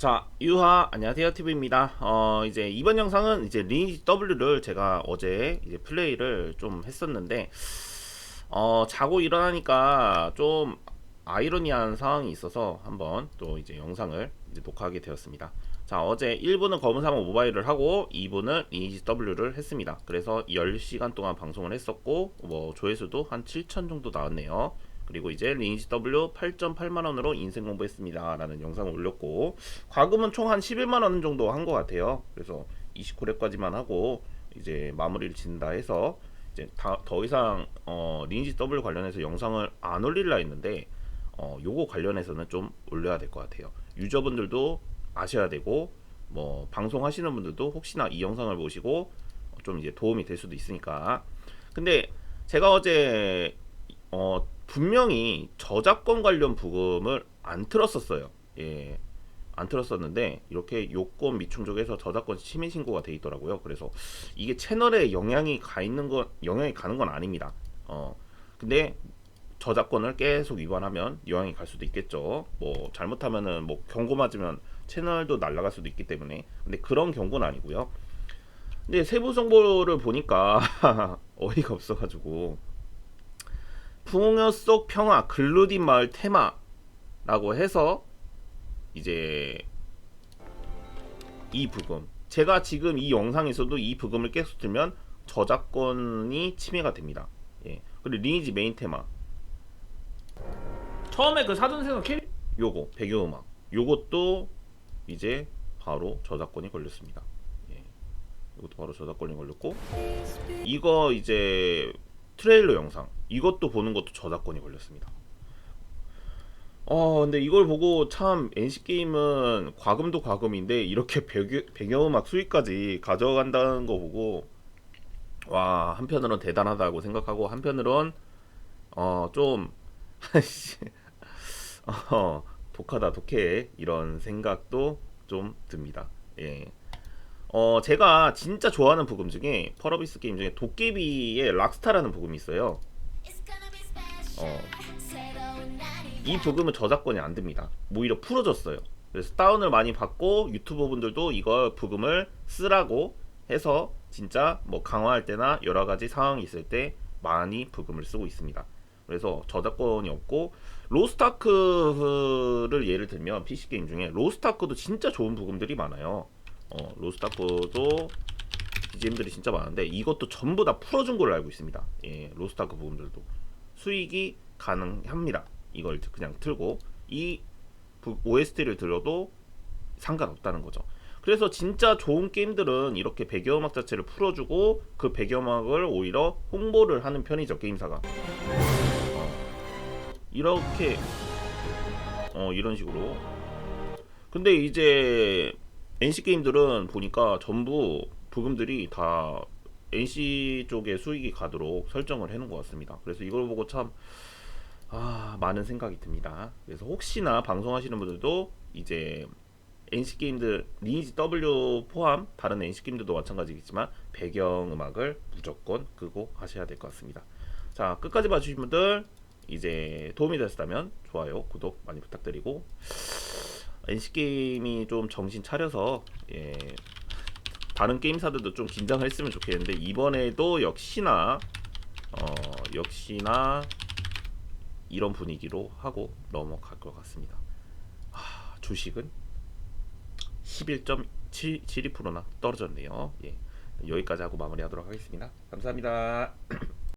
자, 유하 안녕하세요 TV입니다. 어 이제 이번 영상은 이제 리니지 W를 제가 어제 이제 플레이를 좀 했었는데 어 자고 일어나니까 좀 아이러니한 상황이 있어서 한번 또 이제 영상을 이제 녹화하게 되었습니다. 자, 어제 1부는 검은 사막 모바일을 하고 2부는 리니지 W를 했습니다. 그래서 10시간 동안 방송을 했었고 뭐 조회수도 한 7천 정도 나왔네요. 그리고 이제 리니지 W 8.8만 원으로 인생 공부했습니다 라는 영상을 올렸고 과금은 총 한 11만 원 정도 한 것 같아요. 그래서 29렙까지만 하고 이제 마무리를 짓는다 해서 이제 다, 더 이상 어, 리니지 W 관련해서 영상을 안 올릴라 했는데 어, 요거 관련해서는 좀 올려야 될 것 같아요. 유저분들도 아셔야 되고 뭐 방송하시는 분들도 혹시나 이 영상을 보시고 좀 이제 도움이 될 수도 있으니까. 근데 제가 어제 어 분명히 저작권 관련 부금을 안 틀었었어요. 예. 안 틀었었는데 이렇게 요건 미충족에서 저작권 침해 신고가 돼 있더라고요. 그래서 이게 채널에 영향이 가 있는 건 영향이 가는 건 아닙니다. 어. 근데 저작권을 계속 위반하면 영향이 갈 수도 있겠죠. 뭐 잘못하면은 뭐 경고 맞으면 채널도 날아갈 수도 있기 때문에 근데 그런 경고는 아니고요. 근데 세부 정보를 보니까 어이가 없어가지고 풍요 속 평화 글루딘 마을 테마라고 해서 이제 이 부금 제가 지금 이 영상에서도 이 부금을 계속 들면 저작권이 침해가 됩니다. 예. 그리고 리니지 메인 테마 처음에 그 사전생각 킬 요거 배경음악 요것도 이제 바로 저작권이 걸렸습니다. 예. 이것도 바로 저작권이 걸렸고 이거 이제 트레일러 영상 이것도 보는 것도 저작권이 걸렸습니다. 어 근데 이걸 보고 참 NC 게임은 과금도 과금인데 이렇게 배경, 배경음악 수익까지 가져간다는 거 보고 와 한편으론 대단하다고 생각하고 한편으론 어좀 어, 독하다 독해 이런 생각도 좀 듭니다. 예. 어 제가 진짜 좋아하는 부금 중에 펄어비스 게임 중에 도깨비의 락스타라는 부금이 있어요. 어. 이 부금은 저작권이 안 됩니다. 오히려 풀어졌어요. 그래서 다운을 많이 받고 유튜버 분들도 이거 부금을 쓰라고 해서 진짜 뭐 강화할 때나 여러 가지 상황이 있을 때 많이 부금을 쓰고 있습니다. 그래서 저작권이 없고 로스타크를 예를 들면 PC 게임 중에 로스타크도 진짜 좋은 부금들이 많아요. 어, 로스타크도 BGM들이 진짜 많은데 이것도 전부 다 풀어준 걸로 알고 있습니다. 예, 로스타크 부금들도 수익이 가능합니다. 이걸 그냥 틀고 이 OST를 들어도 상관없다는 거죠. 그래서 진짜 좋은 게임들은 이렇게 배경음악 자체를 풀어주고 그 배경음악을 오히려 홍보를 하는 편이죠 게임사가. 어, 이렇게 어 이런 식으로. 근데 이제 NC 게임들은 보니까 전부 부금들이 다 NC 쪽에 수익이 가도록 설정을 해놓은 것 같습니다. 그래서 이걸 보고 참 아, 많은 생각이 듭니다. 그래서 혹시나 방송하시는 분들도 이제 NC 게임들 리니지 W 포함 다른 NC 게임들도 마찬가지겠지만 배경 음악을 무조건 끄고 하셔야 될 것 같습니다. 자 끝까지 봐주신 분들 이제 도움이 되셨다면 좋아요, 구독 많이 부탁드리고 NC 게임이 좀 정신 차려서 예, 다른 게임사들도 좀 긴장을 했으면 좋겠는데 이번에도 역시나 어, 역시나 이런 분위기로 하고 넘어갈 것 같습니다. 아, 주식은 11.72%나 떨어졌네요. 예. 여기까지 하고 마무리하도록 하겠습니다. 감사합니다.